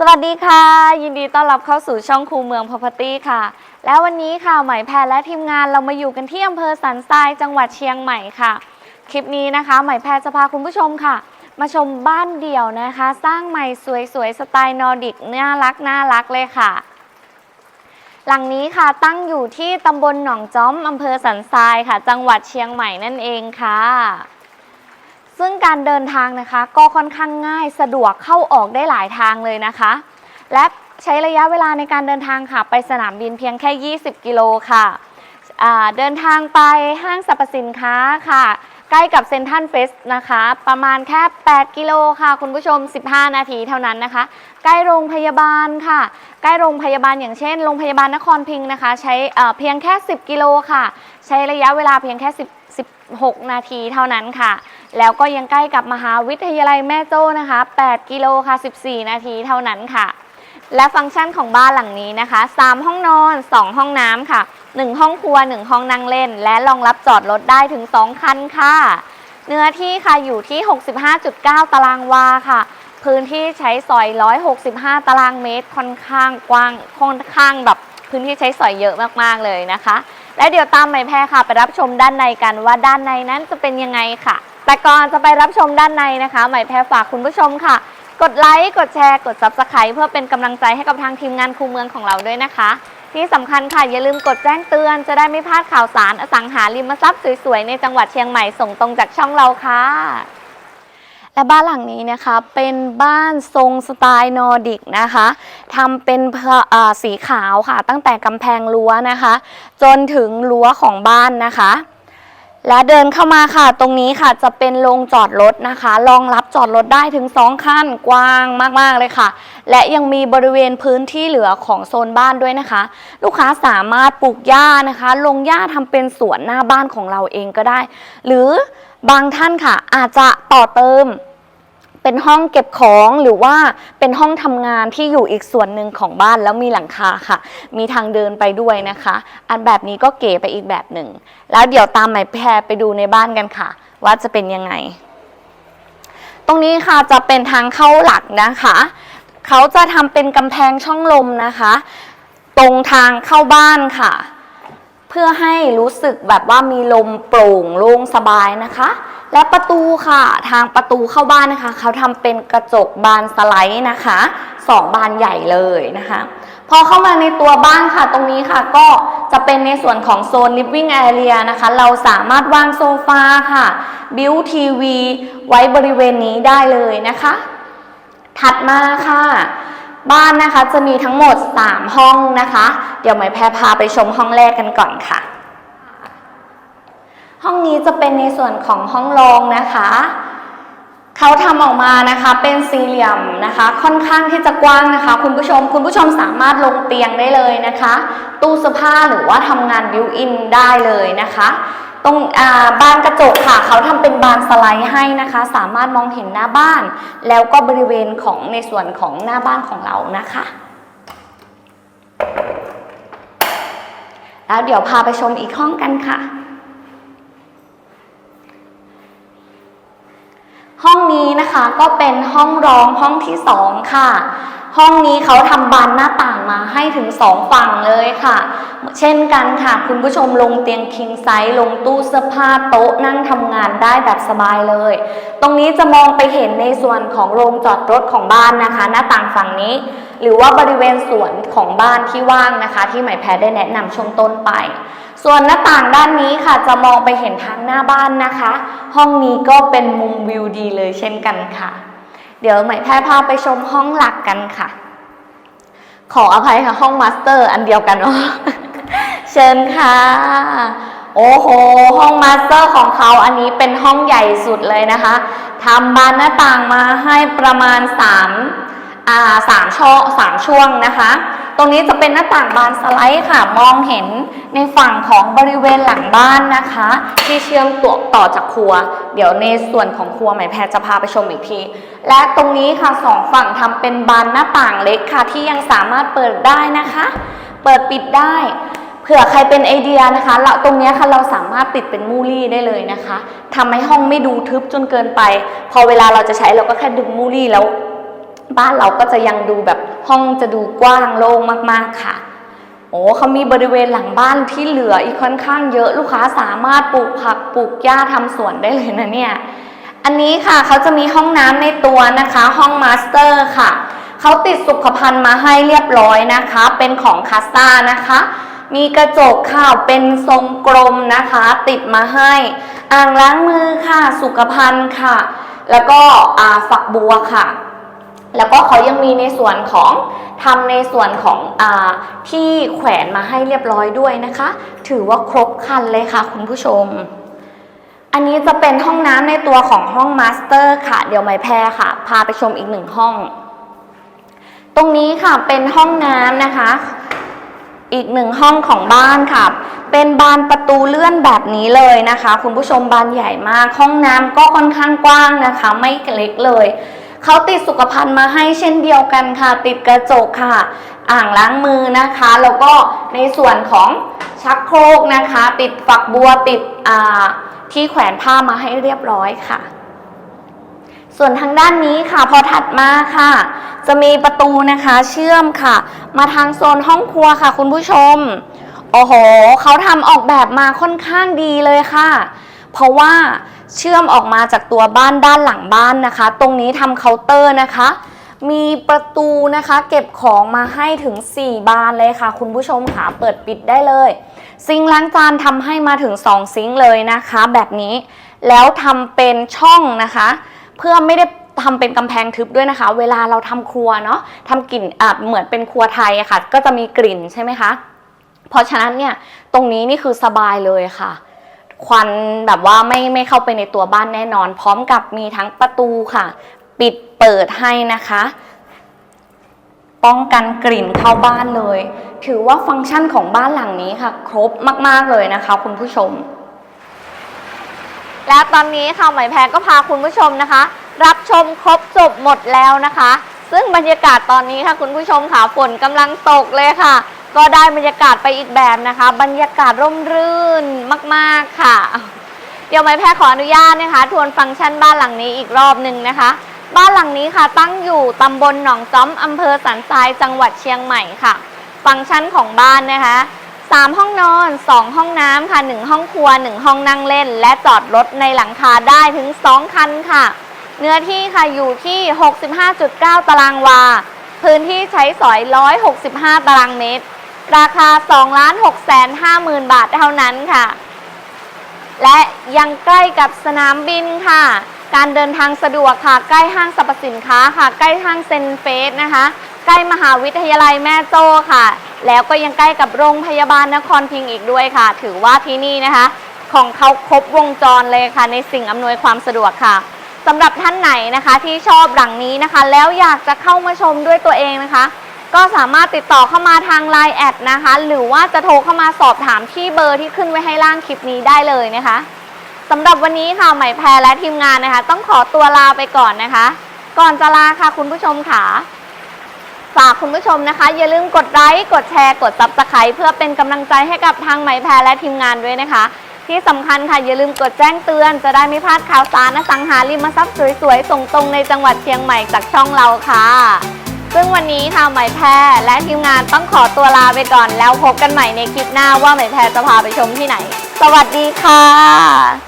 สวัสดีค่ะ ยินดีต้อนรับเข้าสู่ช่องคูเมือง Property ค่ะ แล้ววันนี้ค่ะหมแพรและทีมงานเรามาอยู่กันที่อำเภอสันทรายจังหวัดเชียงใหม่ค่ะ คลิปนี้นะคะหมแพรจะพาคุณผู้ชมค่ะ มาชมบ้านเดี่ยวนะคะ สร้างใหม่สวยๆสไตล์นอร์ดิกน่ารักน่ารักเลยค่ะ หลังนี้ค่ะตั้งอยู่ที่ตำบลหนองจ้อมอำเภอสันทรายค่ะ จังหวัดเชียงใหม่นั่นเองค่ะ ซึ่งการเดินทางนะคะ ก็ค่อนข้างง่ายสะดวกเข้าออกได้หลายทางเลยนะคะ และใช้ระยะเวลาในการเดินทางค่ะ ไปสนามบินเพียงแค่ 20 กิโลค่ะเดินทางไปห้างสรรพสินค้าค่ะ ใกล้กับเซนทรัลเฟสนะคะ ประมาณแค่ 8 กิโลค่ะ คุณผู้ชม 15 นาทีเท่านั้นนะคะ ใกล้โรงพยาบาลค่ะ ใกล้โรงพยาบาลอย่างเช่น โรงพยาบาลนครพิงค์นะคะ ใช้เอ่อเพียงแค่ 10 กิโลค่ะ ใช้ระยะเวลาเพียงแค่ 10 16 นาทีเท่านั้นค่ะ แล้วก็ยังใกล้กับมหาวิทยาลัยแม่โจ้นะคะ 8 กิโลค่ะ 14 นาทีเท่านั้นค่ะ และฟังก์ชันของบ้านหลังนี้นะคะ 3 ห้องนอน 2 ห้องน้ำค่ะ 1 ห้องครัว 1 ห้องนั่งเล่น และรองรับจอดรถได้ถึง 2 คันค่ะ เนื้อที่ค่ะอยู่ที่ 65.9 ตารางวาค่ะพื้นที่ใช้สอย 165 ตารางเมตร ค่อนข้างกว้าง ค่อนข้างแบบพื้นที่ใช้สอยเยอะมาก ๆ เลยนะคะ และเดี๋ยวตามไหมแพรค่ะ ไปรับชมด้านในกันว่าด้านในนั้นจะเป็นยังไงค่ะ แต่ก่อนจะไปรับชมด้านในนะคะไหมแพรฝากคุณผู้ชมค่ะ กดไลค์กดแชร์กด Subscribe เพื่อเป็นกำลังใจให้กับทางทีมงานครูเมืองของเราด้วยนะคะ ที่สำคัญค่ะอย่าลืมกดแจ้งเตือน จะได้ไม่พลาดข่าวสารอสังหาริมทรัพย์สวยๆในจังหวัดเชียงใหม่ส่งตรงจากช่องเราค่ะ และบ้านหลังนี้นะคะเป็นบ้านทรงสไตล์นอร์ดิกนะคะทำเป็นเพลอ่าสีขาวค่ะ ตั้งแต่กำแพงรั้วนะคะ จนถึงรั้วของบ้านนะคะ และเดินเข้ามาค่ะ ตรงนี้ค่ะจะเป็นโรงจอดรถนะคะรองรับจอดรถได้ถึง2ขั้นกว้างมากๆเลยค่ะ และยังมีบริเวณพื้นที่เหลือของโซนบ้านด้วยนะคะ ลูกค้าสามารถปลูกหญ้านะคะ ลงหญ้าทำเป็นสวนหน้าบ้านของเราเองก็ได้ หรือบางท่านค่ะอาจจะต่อเติม เป็นห้องเก็บของหรือว่าเป็นห้องทำงานที่อยู่อีกส่วนหนึ่งของบ้านแล้วมีหลังคาค่ะ มีทางเดินไปด้วยนะคะ อันแบบนี้ก็เก๋ไปอีกแบบหนึ่ง แล้วเดี๋ยวตามหมายแพรไปดูในบ้านกันค่ะ ว่าจะเป็นยังไง ตรงนี้ค่ะจะเป็นทางเข้าหลักนะคะ เขาจะทำเป็นกำแพงช่องลมนะคะ ตรงทางเข้าบ้านค่ะ เพื่อให้รู้สึกแบบว่ามีลมโปร่งโล่งสบายนะคะ และประตูค่ะ ทางประตูเข้าบ้านนะคะ เขาทำเป็นกระจกบานสไลด์นะคะสองบานใหญ่เลยนะคะ พอเข้ามาในตัวบ้านค่ะ ตรงนี้ค่ะก็จะเป็นในส่วนของโซน living area นะคะ เราสามารถวางโซฟาค่ะ บิวทีวีไว้บริเวณนี้ได้เลยนะคะ ถัดมาค่ะ บ้านนะคะจะมีทั้งหมด 3 ห้องนะคะ เดี๋ยวหมายแพรพาไปชมห้องแรกกันก่อนค่ะ นี้จะเป็นในส่วนของห้องรองนะคะเขาทำออกมานะคะเป็นสี่เหลี่ยมนะคะ ค่อนข้างที่จะกว้างนะคะ คุณผู้ชมคุณผู้ชมสามารถลงเตียงได้เลยนะคะ ตู้เสื้อผ้าหรือว่าทำงานบิวอินได้เลยนะคะตรงบานกระจกค่ะเขาทำเป็นบานสไลด์ให้นะคะ สามารถมองเห็นหน้าบ้าน แล้วก็บริเวณของในส่วนของหน้าบ้านของเรานะคะ แล้วเดี๋ยวพาไปชมอีกห้องกันค่ะ ห้องนี้นะคะก็เป็นห้องรองห้องที่สองค่ะ ห้องนี้เขาทำบานหน้าต่างมาให้ถึงสองฝั่งเลยค่ะ เช่นกันค่ะ คุณผู้ชมลงเตียงคิงไซส์ลงตู้เสื้อผ้าโต๊ะนั่งทำงานได้แบบสบายเลย ตรงนี้จะมองไปเห็นในส่วนของโรงจอดรถของบ้านนะคะ หน้าต่างฝั่งนี้ หรือว่าบริเวณสวนของบ้านที่ว่างนะคะ ที่หมายแพทได้แนะนำช่วงต้นไป ส่วนหน้าต่างด้านนี้ค่ะจะมองไปเห็นทางหน้าบ้านนะคะ ห้องนี้ก็เป็นมุมวิวดีเลยเช่นกันค่ะ เดี๋ยวหมายแพทย์พาไปชมห้องหลักกันค่ะ ขออภัยค่ะห้องมาสเตอร์อันเดียวกันเนาะเชิญค่ะ โอ้โห ห้องมาสเตอร์ของเขาอันนี้เป็นห้องใหญ่สุดเลยนะคะทำบานหน้าต่างมาให้ประมาณ3อ่าสามช่อสามช่วงนะคะ ตรงนี้จะเป็นหน้าต่างบานสไลด์ค่ะ มองเห็นในฝั่งของบริเวณหลังบ้านนะคะ ที่เชื่อมตัวต่อจากครัว เดี๋ยวในส่วนของครัวหมายแพรจะพาไปชมอีกที และตรงนี้ค่ะสองฝั่งทำเป็นบานหน้าต่างเล็กค่ะ ที่ยังสามารถเปิดได้นะคะ เปิดปิดได้เผื่อใครเป็นไอเดียนะคะเราตรงนี้ค่ะเราสามารถติดเป็นมูลี่ได้เลยนะคะทำให้ห้องไม่ดูทึบจนเกินไป พอเวลาเราจะใช้เราก็แค่ดึงมูลี่แล้ว บ้านเราก็จะยังดูแบบห้องจะดูกว้างโล่งมากๆค่ะ โอ้เขามีบริเวณหลังบ้านที่เหลืออีกค่อนข้างเยอะลูกค้าสามารถปลูกผักปลูกหญ้าทำสวนได้เลยนะเนี่ย อันนี้ค่ะเขาจะมีห้องน้ำในตัวนะคะ ห้องมาสเตอร์ค่ะเขาติดสุขภัณฑ์มาให้เรียบร้อยนะคะ เป็นของคาสตานะคะ มีกระจกค่ะเป็นทรงกลมนะคะ ติดมาให้ อ่างล้างมือค่ะ สุขภัณฑ์ค่ะ แล้วก็ฝักบัวค่ะ แล้วก็เขายังมีในส่วนของทำในส่วนของอที่แขวนมาให้เรียบร้อยด้วยนะคะ ถือว่าครบคันเลยค่ะคุณผู้ชม อันนี้จะเป็นห้องน้ำในตัวของห้องมาสเตอร์ค่ะ เดี๋ยวไหมแพรค่ะ พาไปชมอีกหนึ่งห้อง ตรงนี้ค่ะเป็นห้องน้ำนะคะ อีกหนึ่งห้องของบ้านค่ะ เป็นบานประตูเลื่อนแบบนี้เลยนะคะ คุณผู้ชมบานใหญ่มาก ห้องน้ำก็ค่อนข้างกว้างนะคะ ไม่เล็กเลย เขาติดสุขภัณฑ์มาให้เช่นเดียวกันค่ะ ติดกระจกค่ะ อ่างล้างมือนะคะ แล้วก็ในส่วนของชักโครกนะคะ ติดฝักบัวติดที่แขวนผ้ามาให้เรียบร้อยค่ะ ส่วนทางด้านนี้ค่ะ พอถัดมาค่ะ จะมีประตูนะคะเชื่อมค่ะ มาทางโซนห้องครัวค่ะคุณผู้ชม โอ้โหเขาทำออกแบบมาค่อนข้างดีเลยค่ะ เพราะว่า เชื่อมออกมาจากตัวบ้านด้านหลังบ้านนะคะ ตรงนี้ทำเคาน์เตอร์นะคะ มีประตูนะคะ เก็บของมาให้ถึง 4 บานเลยค่ะ คุณผู้ชมค่ะเปิดปิดได้เลย ซิงล้างจานทำให้มาถึง 2 ซิงเลยนะคะ แบบนี้แล้วทำเป็นช่องนะคะ เพื่อไม่ได้ทำเป็นกำแพงทึบด้วยนะคะ เวลาเราทำครัวเนาะทำกลิ่นอะเหมือนเป็นครัวไทยอะค่ะ ก็จะมีกลิ่นใช่ไหมคะ เพราะฉะนั้นเนี่ย ตรงนี้นี่คือสบายเลยค่ะ ควันแบบว่าไม่ไม่เข้าไปในตัวบ้านแน่นอน พร้อมกับมีทั้งประตูค่ะ ปิดเปิดให้นะคะ ป้องกันกลิ่นเข้าบ้านเลย ถือว่าฟังก์ชันของบ้านหลังนี้ค่ะ ครบมาก ๆ เลยนะคะ คุณผู้ชม และตอนนี้ค่ะหมแพรก็พาคุณผู้ชมนะคะ รับชมครบจบหมดแล้วนะคะ ซึ่งบรรยากาศตอนนี้ค่ะ คุณผู้ชมค่ะฝนกำลังตกเลยค่ะ ก็ได้บรรยากาศไปอีกแบบนะคะ บรรยากาศร่มรื่นมากๆค่ะ เดี๋ยวไหมแพรขออนุญาตนะคะ ทวนฟังก์ชันบ้านหลังนี้อีกรอบหนึ่งนะคะ บ้านหลังนี้ค่ะ ตั้งอยู่ตำบลหนองจ้อมอำเภอสันทรายจังหวัดเชียงใหม่ค่ะ ฟังก์ชันของบ้านนะคะ3ห้องนอน2ห้องน้ำค่ะ1ห้องครัว1ห้องนั่งเล่น และจอดรถในหลังคาได้ถึง2คันค่ะ เนื้อที่ค่ะอยู่ที่ 65.9 ตารางวา พื้นที่ใช้สอย 165 ตารางเมตร ราคา 2 6 5 0 0 0 0 บาทเท่านั้นค่ะ และยังใกล้กับสนามบินค่ะ การเดินทางสะดวกค่ะ ใกล้ห้างสรรพสินค้าค่ะ ใกล้ห้างเซนเฟสนะคะ ใกล้มหาวิทยาลัยแม่โจ้ค่ะ แล้วก็ยังใกล้กับโรงพยาบาลนครพิงค์อีกด้วยค่ะ ถือว่าที่นี่นะคะ ของเขาครบวงจรเลยค่ะ ในสิ่งอำนวยความสะดวกค่ะสำหรับท่านไหนนะคะที่ชอบหลังนี้นะคะ แล้วอยากจะเข้ามาชมด้วยตัวเองนะคะ ก็สามารถติดต่อเข้ามาทาง Line แอดนะคะ หรือว่าจะโทรเข้ามาสอบถามที่เบอร์ที่ขึ้นไว้ให้ล่างคลิปนี้ได้เลยนะคะสำหรับวันนี้ค่ะหมแพรและทีมงานนะคะ ต้องขอตัวลาไปก่อนนะคะ ก่อนจะลาค่ะคุณผู้ชมค่ะฝากคุณผู้ชมนะคะ อย่าลืมกดไลค์กดแชร์กดซับสไครต์เพื่อเป็นกำลังใจให้กับทางไหมแพรและทีมงานด้วยนะคะ ที่สำคัญค่ะ อย่าลืมกดแจ้งเตือน จะได้ไม่พลาดข่าวสารอสังหาริมทรัพย์สวยๆ ส่งตรงในจังหวัดเชียงใหม่จากช่องเราค่ะ ซึ่งวันนี้ทางไหมแพรและทีมงานต้องขอตัวลาไปก่อนแล้วพบกันใหม่ในคลิปหน้าว่าไหมแพรจะพาไปชมที่ไหน สวัสดีค่ะ